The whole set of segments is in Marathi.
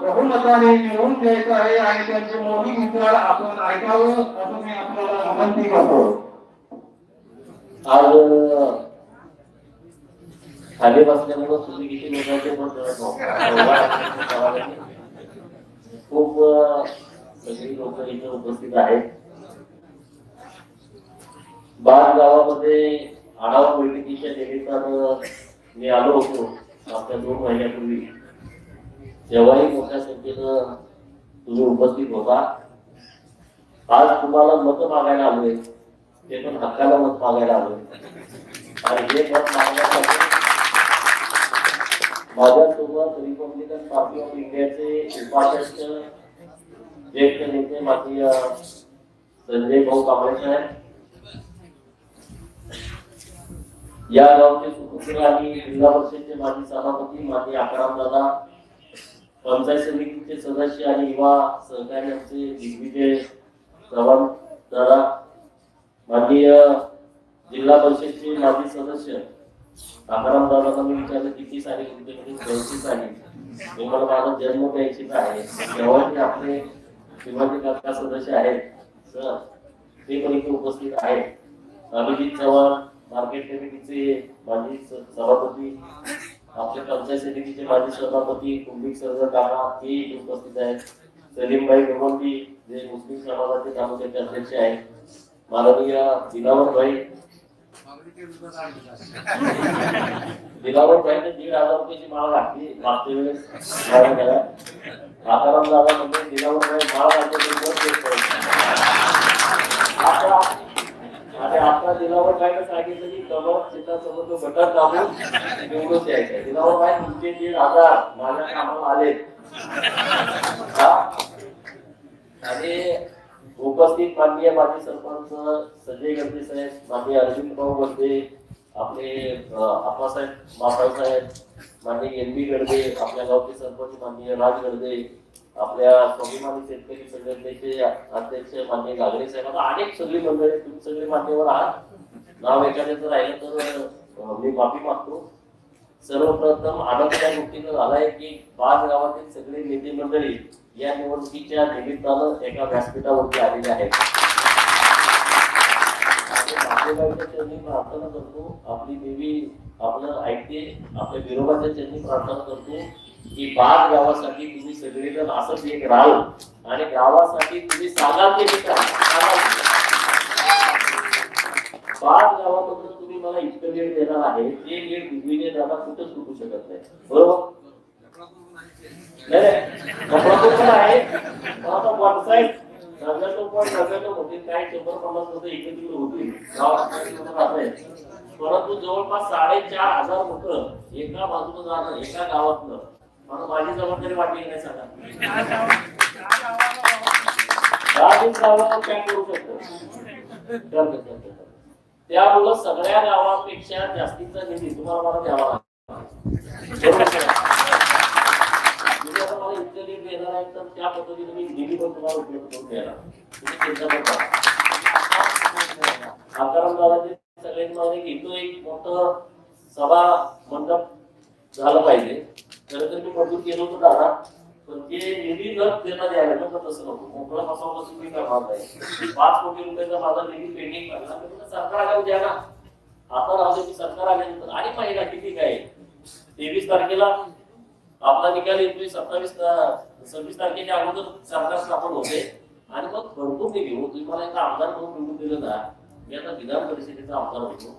बहुमताने निवडून द्यायचं आहे आणि त्यांचे मोठी विचार आपण ऐकावं असं मी आपल्याला विनंती करतो. आज खाली बसल्यामुळे तुम्ही किती लोकांचे पण खूप सगळी लोक इथे उपस्थित आहेत. बार गावामध्ये आढावा बैठकीच्या निमित्तानं मी आलो होतो आपल्या दोन महिन्यापूर्वी. तेव्हाही मोठ्या संख्येनं तुम्ही उपस्थित होता, आज तुम्हाला मत मागायला आलोय. ते पण हक्काला मत मागायला आलोय. आणि हे मत मागण्यासाठी माझ्यासोबत रिपब्लिकन पार्टी ऑफ़ इंडियाचे उपाध्यक्ष, ज्येष्ठ नेते संजय भाऊ कांबळे साहेब. या गावचे सुपुत्र आणि जिल्हा माजी सभापती दादा. पंचायत समितीचे सदस्य आणि युवा सहकार्यांचे दिग्विजय चव्हाण दादा माननीय जिल्हा परिषदचे माजी सदस्य आकाराम दादांना मी विचारलं किती साली तुमचे म्हणजे ब्याऐंशी साली मी मला माझा जन्म ब्याऐंशीचा आहे. तेव्हाचे आपले श्रीमती काका सदस्य आहेत सर ते पण इथे उपस्थित आहेत. अभिजित चव्हाण मार्केट कमिटीचे माजी सभापती आपले पंचायत समितीचे माजी सभापती कुंभिक सरदार काका ते उपस्थित आहेत. सलीमबाई गवंडी जे मुस्लिम समाजाचे तालुक्याचे अध्यक्ष आहेत. माननीय दिलावर भाई दिलावर भाई दीड हजार रुपयाची माळ घातली मागच्या वेळेस. माळ घाला. आकाराम दादा म्हणजे दिलावर माळ घातली तरी कोण देत नाही. आता आणि आता काय सांगितलं की कमर चित्रासमोर तो बटन दाबून निवडून द्यायचा. दिलावर काय तुमचे जे राजा माझ्या कामाला आले. आणि उपस्थित माननीय माजी सरपंच संजय गर्दे साहेब माननीय अरविंद भाऊ गर्दे आपले आप्पासाहेब मासाळ साहेब माननीय एन बी गर्दे आपल्या गावचे सरपंच माननीय राज गर्दे आपल्या स्वाभिमानी शेतकरी संघटनेचे अध्यक्ष माननीय गागरे साहेब. आता अनेक सगळी मंडळी तुम्ही सगळे मान्यवर आहात. नाव एखाद्याचं राहिलं तर मी माफी मागतो. सर्वप्रथम आनंद या गोष्टीनं झालाय की पाच गावातील सगळे नेते मंडळी या निवडणुकीच्या निमित्तानं एका व्यासपीठावरती आलेले आहेत. चरणी प्रार्थना करतो. आपली देवी आपलं ऐकते आपल्या विरोधाच्या चरणी प्रार्थना करतो की पाच गावासाठी तुम्ही सगळेजण असंच एक राहू आणि गावासाठी तुम्ही सांगाल ते पाच गावामधून तुम्ही मला इतकं लीड देणार आहे ते लीड दिग्विजय दादा कुठंच सुटू शकत नाही. बरोबर? नाही कपडापूर पण आहे. आता वन साईड होते शंभर पन्नास होती परंतु जवळपास साडेचार हजार लोक एका बाजूला जाणं एका गावातनं. मला माझी जबाबदारी वाटली नाही सांगा. दहा दिन गावाला काय करू शकतो? चालतं, चालतं. त्यामुळं सगळ्या गावापेक्षा जास्तीचा निधी तुम्हाला मला द्यावा लागतो इतकं लीड देणार आहे तर त्या पद्धतीने मी निधी पण तुम्हाला उपयोग करून द्यायला तुम्ही चिंता करता आकाराम दादाचे सगळ्यांनी मला घेतो एक मोठं सभा मंडप झालं पाहिजे. खरं तर मी मंजूर केलं होतं दादा. पण ते निधी न देता द्यायला नको तसं नको. मोकळा बसून मी काय आहे पाच कोटी रुपयाचा माझा निधी पेंडिंग लागला सरकार आल्यावर द्या ना. आता राहू की सरकार आल्यानंतर. आणि महिना किती काय? तेवीस तारखेला आपला निकाल येतोय सत्तावीस सव्वीस तारखेच्या अगोदर सरकार स्थापन होते. आणि मग भरपूर निधी हो. तुम्ही मला एका आमदार म्हणून निवडून दिलं ना. मी आता विधान परिषदेचा आमदार होतो.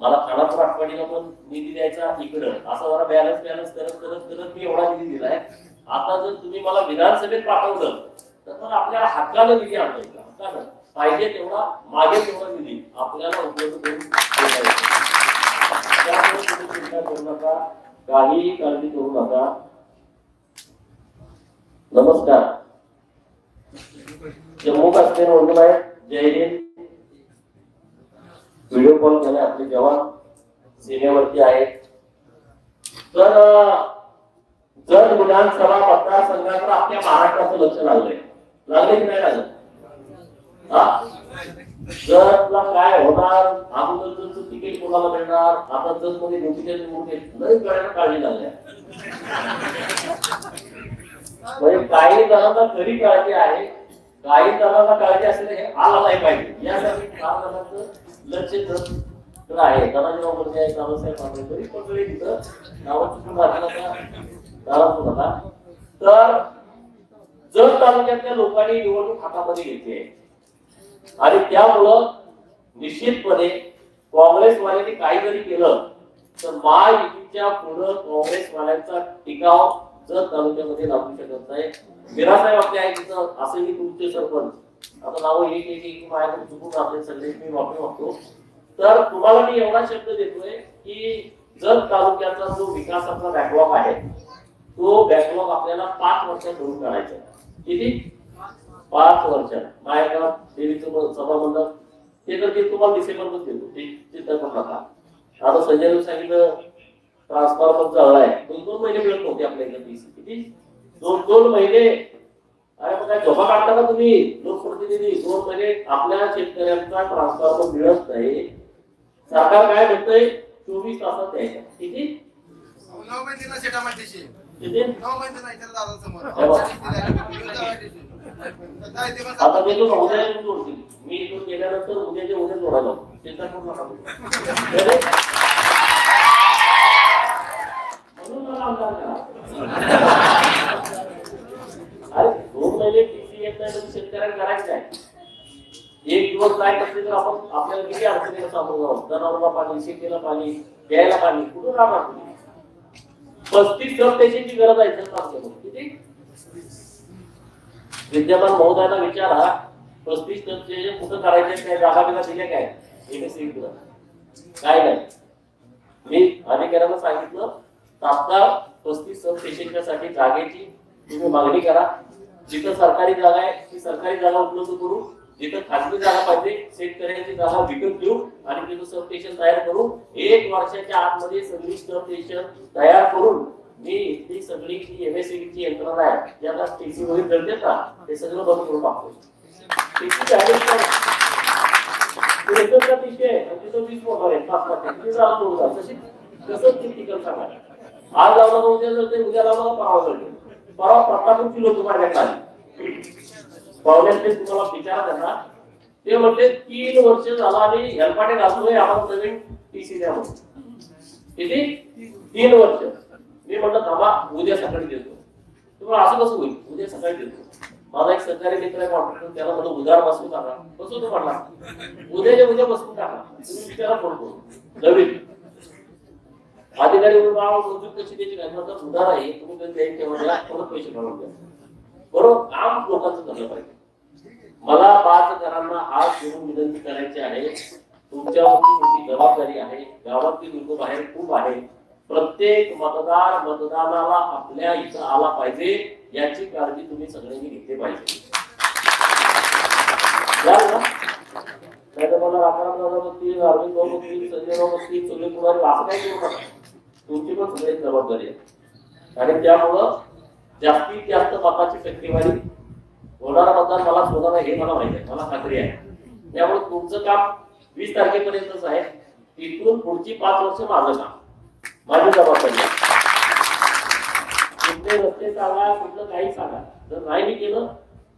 मला खानापूर आठवडीला पण निधी द्यायचा इकडं. असा जरा बॅलन्स बॅलन्स करत करत करत मी एवढा निधी दिलाय. आता जर तुम्ही मला विधानसभेत पाठवलं तर आपल्याला हक्कानं निधी आणता येईल हक्कानं. पाहिजे तेवढा मागे तेवढा निधी आपल्याला उपलब्ध करून त्यामुळे तुम्ही चिंता करू नका काहीही काळजी करू नका. नमस्कार. जम्मू काश्मीर मधून आहे. जय हिंद. व्हिडिओ कॉल झाले आपले जवान. सीमेवरती आहेत. तर जर विधानसभा मतदारसंघात आपल्या महाराष्ट्राचं लक्ष लागलंय लागले की नाही लागलं? जर तुला काय होणार अगोदरचं तिकीट कोणाला मिळणार आता जर मध्ये नोटिफिकेशन निवडून लय करायला काळजी लागल्या म्हणजे काही जणांना खरी काळजी आहे काही जणांना काळजी असेल हे आला नाही पाहिजे. यासाठी फार जणांचं लक्ष तर- तर आहे धनाजीराव मुलगे आहे दादासाहेब आंबेडकर बरीच मंडळी तिथं नावं चुकून होता तर जर तालुक्यातल्या लोकांनी निवडणूक हातामध्ये घेतली आहे. आणि त्यामुळं निश्चितपणे काँग्रेसवाल्यांनी काही जरी केलं तर महायुतीच्या पुढं काँग्रेसवाल्यांचा टिकाव जर तालुक्यामध्ये लागू शकत नाही. मिरासाहेब आपले आहे तिथं असेही तुमचे सरपंच. आता नाव एक एक एक माझ्याकडे चुकून आपले सगळे मी वापरू वागतो तर तुम्हाला मी एवढा शब्द देतोय की जर तालुक्याचा जो विकासाचा बॅकलॉग आहे तो बॅकलॉग आपल्याला पाच वर्षात भरून काढायचा किती? पाच वर्षात. मायगाव देवीचं सभा मंडळ ते तर ते तुम्हाला डिसेंबरमध्ये देतो. ते चिंता करू नका. आता संजय सांगितलं ट्रान्सफॉर्मर पण जळलाय दोन दोन महिने मिळत नव्हते आपल्या इकडे पैसे किती? दोन दोन महिने. अरे मग काय झोपा काढता का तुम्ही? लोकप्रतिनिधी दोन महिने आपल्या शेतकऱ्यांचा ट्रान्सफॉर्मर मिळत नाही. सरकार काय म्हणतंय? चोवीस तासात द्यायचा. किती? नऊ महिने आता मी तो उद्या जोडतील मी इथून गेल्यानंतर उद्याच्या उद्या जोडायला चिंता करू. नका अरे दोन महिने टीसी येत नाही तर शेतकऱ्यांना करायचं आहे. एक दिवस लाइट असली तर आपण आपल्याला किती अडचणीला सामोरं जनावरला पाणी शेतीला पाणी प्यायला पाणी कुठून राहणार तुम्ही? पस्तीस सबस्टेशनची गरज आहे सर किती? विद्यमान महोदयाला विचारा पस्तीस टक्के कुठं करायचे काय जागा बिगा दिल्या काय? काय नाही. मी अधिकाऱ्यांना सांगितलं तात्काळ पस्तीस सबसाठी जागेची तुम्ही मागणी करा. जिथं सरकारी जागा आहे ती सरकारी जागा उपलब्ध करू जिथं खाजगी जागा पाहिजे शेतकऱ्यांची जागा विकत घेऊ आणि तिथं सबस्टेशन तयार करू एक वर्षाच्या आतमध्ये सगळी सबस्टेशन तयार करून मी इथली सगळी जी एमएससीची यंत्रणा आहे ज्याला टीसी वगैरे करते ना ते सगळं बंद करून टाकतो. टीसी झाले टीसी आहे तिथं वीस मोटर आहे पाच पाच आहे. किती झालं तशी कसं ती सांगा. आज लावला तर उद्या जळते उद्या लावलं परवा जळते परवा प्रतापून किलो तुम्हाला खाली पाहुण्याचे तुम्हाला विचारा त्यांना ते म्हणते तीन वर्ष झाला आणि हेलपाटे घालतोय आम्हाला नवीन टीसी द्या किती? तीन वर्ष. मी म्हटलं थांबा उद्या सकाळी देतो तुम्हाला असं कसं होईल? उद्या सकाळी देतो माझा एक सरकारी मित्र आहे कॉन्ट्रॅक्टर त्याला म्हणलं उदार बसवून टाका. बसवतो म्हटला उद्याच्या उद्या बसवून टाका. तुम्ही विचारा फोन करू. नवीन. अधिकारी म्हणून बाबा मंजूर कशी द्यायची काय म्हणतात उदार आहे तुम्ही कधी द्यायचे मला परत पैसे काढून द्या. बरोबर काम लोकांचं झालं पाहिजे. मला पाच घरांना घेऊन विनंती करायची आहे. तुमच्यावरती मोठी जबाबदारी आहे गावातील लोक बाहेर खूप आहे प्रत्येक मतदार मतदानाला आपल्या इथं आला पाहिजे याची काळजी तुम्ही सगळ्यांनी घेतली पाहिजे. नाही तर मला अरविंद भाऊ बघतील संजय भाऊ बघतील सगळे असं काही करू नका. तुमची पण सगळी जबाबदारी आहे. आणि त्यामुळं जास्तीत जास्त मताची टक्केवारी होणारा मतदान मला होणार हे मला माहिती आहे मला खात्री आहे. त्यामुळे तुमचं काम वीस तारखेपर्यंतच आहे. तिथून पुढची पाच वर्ष माझं काम. माझी जबाबदारी तुमचे कुठले रस्ते सांगा कुठलं काही सांगा. जर नाही मी केलं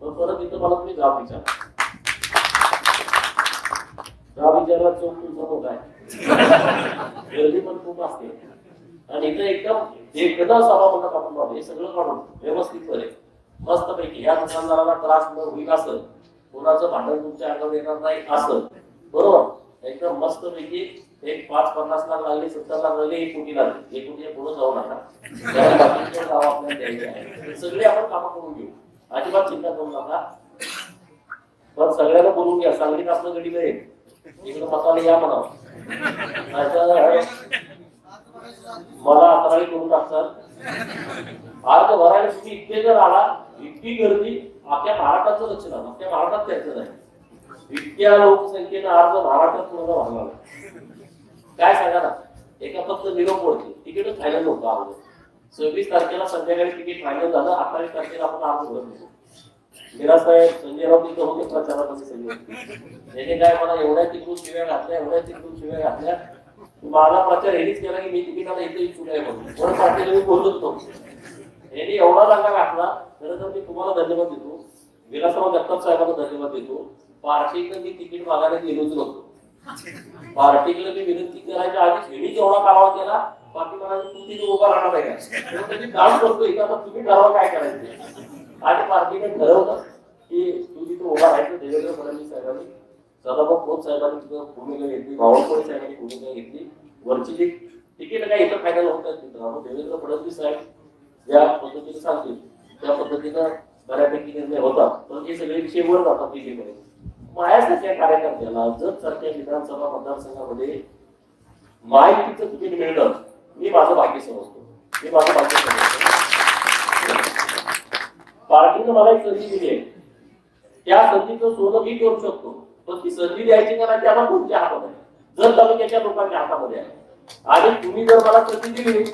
मग परत इथं मला तुम्ही जाब विचारा. जाब विचारला चोख तुमचा होत आहे. गर्दी पण खूप असते. आणि इथं एकदम एकदा सभा आपण बाबा हे सगळं काढून व्यवस्थित करे मस्त पैकी या दुकानदाराला त्रास न होईल असं कोणाचं भांडण तुमच्या अंगावर येणार नाही असं. बरोबर? एकदम मस्त पैकी एक पाच पन्नास लाख लागले सत्तर लाख लागले एक कोटी लागले. एक कोटी पुढे जाऊ नका. सगळे आपण कामं करून घेऊ. अजिबात चिंता करू नका. पण सगळ्यांना बोलून घ्या. सांगलीत आपलं गडी आहे इकडे मताला या म्हणावं. मला अकरावी करून टाकतात अर्ज भरायला तुम्ही इतके जर आला इतकी गर्दी आपल्या महाराष्ट्राचं लक्ष नाही आपल्या महाराष्ट्रात त्याचं नाही. इतक्या लोकसंख्येनं अर्ज महाराष्ट्रात पूर्ण भरला काय सांगा ना? एका फक्त निरोप ओळखी तिकीट फायनल नव्हतं अगोदर सव्वीस तारखेला संध्याकाळी तिकीट फायनल झालं अठ्ठावीस तारखेला आपण अर्ज भरत होतो साहेब संजय राऊत इथं होते प्रचारामध्ये सगळे त्याने काय मला एवढ्या तिकडून शिव्या घातल्या एवढ्या तिकडून शिव्या घातल्या. माझा प्रचार हेच केला की मी तिकिटाला इथे इच्छुक आहे म्हणून. म्हणून पाटील मी बोलत होतो. यांनी एवढा जागा घातला खरं तर मी तुम्हाला धन्यवाद देतो. विलासराव जगताप साहेबांना धन्यवाद देतो. पार्टीकडे मी तिकीट मागायला गेलोच नव्हतो पार्टीकडे मी विनंती करायच्या आधी हेडी जेवढा कालावा केला बाकी मला तू तिथे उभा राहणार आहे का काम करतो इथं आता तुम्ही ठरवा काय करायचं? आणि पार्टीने ठरवलं की तू तिथे उभा राहायचं देवेंद्र फडणवीस साहेबांनी. सदाभाऊ खोत साहेबांनी तिथं भूमिका घेतली बावळकोळी साहेबांनी भूमिका घेतली. वरची जी तिकीट काय इथं फायदा होतात तिथं. देवेंद्र फडणवीस साहेब ज्या पद्धतीने सांगतील त्या पद्धतीनं बऱ्यापैकी निर्णय होता. पण हे सगळे विषय वर जातात दिल्लीमध्ये माझ्यासारख्या कार्यकर्त्याला. जत सारख्या विधानसभा मतदारसंघामध्ये माहितीचं तिकीट मिळणं मी माझं भाग्य समजतो. मी माझं भाग्य समजतो. पार्टीनं मला एक संधी दिली आहे. त्या संधीचं सोनं मी करू शकतो. पण ती संधी द्यायची का नाही त्याला तुमच्या हातात आहे? जर तालुक्याच्या लोकांच्या हातामध्ये आहे. आणि तुम्ही जर मला संधी दिली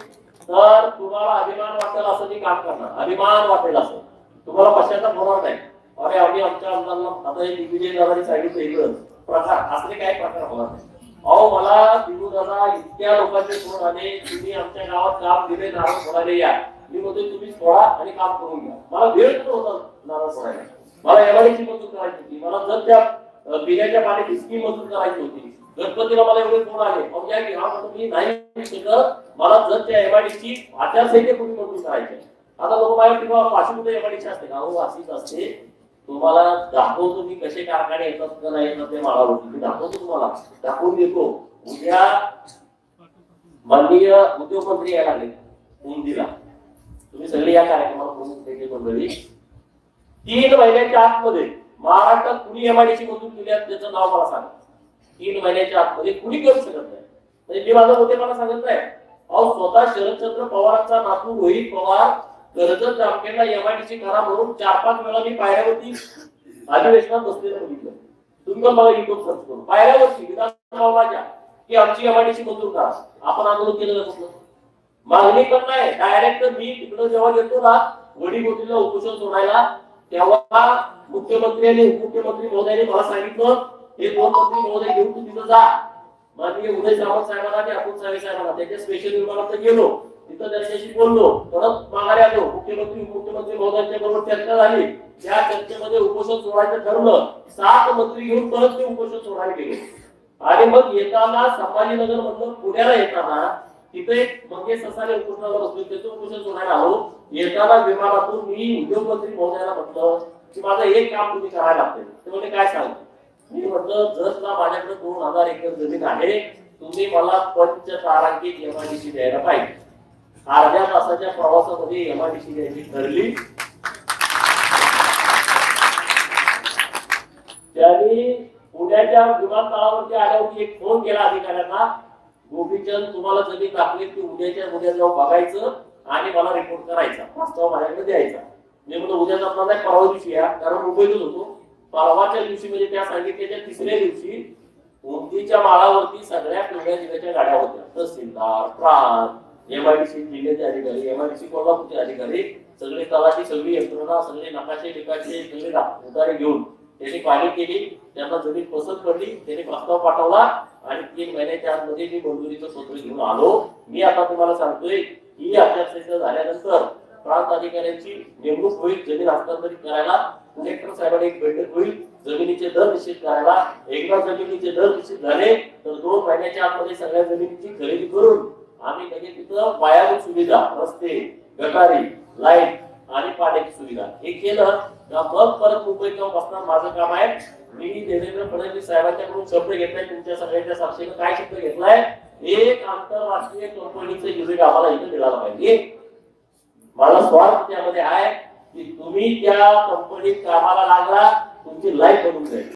तर तुम्हाला अभिमान वाटेल असं मी काम करणार. अभिमान वाटेल असं. तुम्हाला पश्चाताप होणार नाही. अरे आम्ही आमच्या आमदारांना आता हे दिग्विजय दादानी सांगितलं इकडं प्रकार असले काही प्रकार होणार नाही. अहो मला दिनू दादा इतक्या लोकांचे फोन आले तुम्ही आमच्या गावात काम दिले नारळ फोडायला या. मी म्हणतो तुम्ही सोडा आणि काम करून घ्या. मला वेळ पण होता नारळ फोडायला मला एमआयडीची मंजूर करायची होती. मला जर त्या अं, पिण्याच्या पाण्याची स्कीम मंजूर करायची होती. गणपतीला मला एवढे फोन आले अहो या की हा म्हणतो मी नाही शकत. मला जर त्या एमआयडीची आचारसंहिते पूर्वी मंजूर करायची आहे. आता लोक माझ्या किंवा वाशी एमआयडीची असते का? हो वाशीच असते. तुम्हाला दाखवतो मी कसे कारखाने येतात का नाही येतात ते माळावरती मी दाखवतो तुम्हाला. दाखवून देतो. उद्या माननीय उद्योगमंत्री यायला लागले. उंदीला तुम्ही सगळे या कार्यक्रमाला प्रमुख मंडळी. तीन महिन्याच्या आतमध्ये महाराष्ट्रात कुणी एमआयडीसी मंजूर केली आहे त्याचं नाव मला सांगा. तीन महिन्याच्या आतमध्ये कुणी करू शकत नाही. म्हणजे मी माझा मला सांगत नाही. अहो स्वतः शरदचंद्र पवारांचा नातू रोहित पवार कर्जत जामखेडला एमआयडीसी करा म्हणून चार पाच वेळा मी पायऱ्यावरती अधिवेशनात बसलेलं बघितलं. तुम्ही मला युट्यूब खर्च करू पायऱ्यावरती विधानसभा की आमची एमआयडीसी मंजूर करा. आपण आंदोलन केलं का मागणी पण नाही. डायरेक्ट मी तिकडं जेव्हा घेतो ना वडीगोटीला उपोषण सोडायला तेव्हा मुख्यमंत्री उपमुख्यमंत्री महोदयाने मला सांगितलं हे दोन मंत्री महोदय घेऊन तू तिथं जा. माननीय उदय सावंत साहेबांना आणि अतुल सावे साहेबांना त्यांच्या स्पेशल विमानात गेलो तिथं त्यांच्याशी बोललो परत माघारी आलो. मुख्यमंत्री उपमुख्यमंत्री महोदयांच्या बरोबर चर्चा झाली. त्या चर्चेमध्ये उपोषण सोडायचं ठरलं. सात मंत्री घेऊन परत ते उपोषण सोडायला गेले. आणि मग येताना संभाजीनगर मधलं पुण्याला येताना तिथे मग मंगेश ससाने उपोषणाला असतो. त्याचं उपोषण सोडायला आलो येताना विमानातून मी उद्योगमंत्री महोदयाला म्हटलं की माझं एक काम तुम्ही करायला लागते ते म्हणजे काय सांगतो मी म्हटलं जर का माझ्याकडे दोन हजार एकर जमीन आहे तुम्ही मला पंचतारांकित एमआयडीसी द्यायला पाहिजे. अर्ध्या तासाच्या प्रवासामध्ये एमआयडीसी द्यायची ठरली. त्यांनी पुण्याच्या विमानतळावरती आल्यावरती एक फोन केला अधिकाऱ्यांना. गोपीचंद तुम्हाला जमीन दाखली की उद्याच्या उद्या जाऊन बघायचं आणि मला रिपोर्ट करायचा. वास्तव माझ्याकडे द्यायचा. मी म्हणतो उद्या जाणार नाही परवा दिवशी या. कारण मुंबईतच होतो. परवाच्या दिवशी म्हणजे त्या सांगितलेल्या तिसऱ्या दिवशी उंचीच्या माळावरती सगळ्या पिवळ्या जिल्ह्याच्या गाड्या होत्या. तहसीलदार प्रांत एमआयडीसी जिल्ह्याचे अधिकारी एमआयडीसी कोल्हापूरचे अधिकारी सगळे तलाठी सगळी यंत्रणा सगळे नकाशे टिकाशे सगळे उतारे घेऊन त्यांनी पाणी केली. त्यांना जमीन पसंत पडली त्यांनी प्रस्ताव पाठवला आणि तीन महिन्याच्या आतमध्ये मी मंजुरीचं सूत्र घेऊन आलो. मी आता तुम्हाला सांगतोय ही आचारसंहिता झाल्यानंतर प्रांत अधिकाऱ्यांची नेमणूक होईल जमीन हस्तांतरित करायला. कलेक्टर साहेबांनी एक बैठक होईल जमिनीचे दर निश्चित करायला. एकदा जमिनीचे दर निश्चित झाले तर दोन महिन्याच्या आतमध्ये सगळ्या जमिनीची खरेदी करून आम्ही लगेच तिथं पायाभूत सुविधा रस्ते गटारी लाइट आणि पाण्याची सुविधा. हे केलं का मग परत मुंबईत जाऊन बसणार माझं काम आहे? मी देवेंद्र फडणवीस साहेबांच्याकडून शब्द घेतलाय तुमच्या सगळ्यांच्या साक्षीनं काय शब्द घेतलाय? एक आंतरराष्ट्रीय कंपनीचं युनिट आम्हाला इथं मिळालं पाहिजे. मला स्वार्थ त्यामध्ये आहे की तुम्ही त्या कंपनीत कामाला लागला तुमची लाईफ बनून जाईल.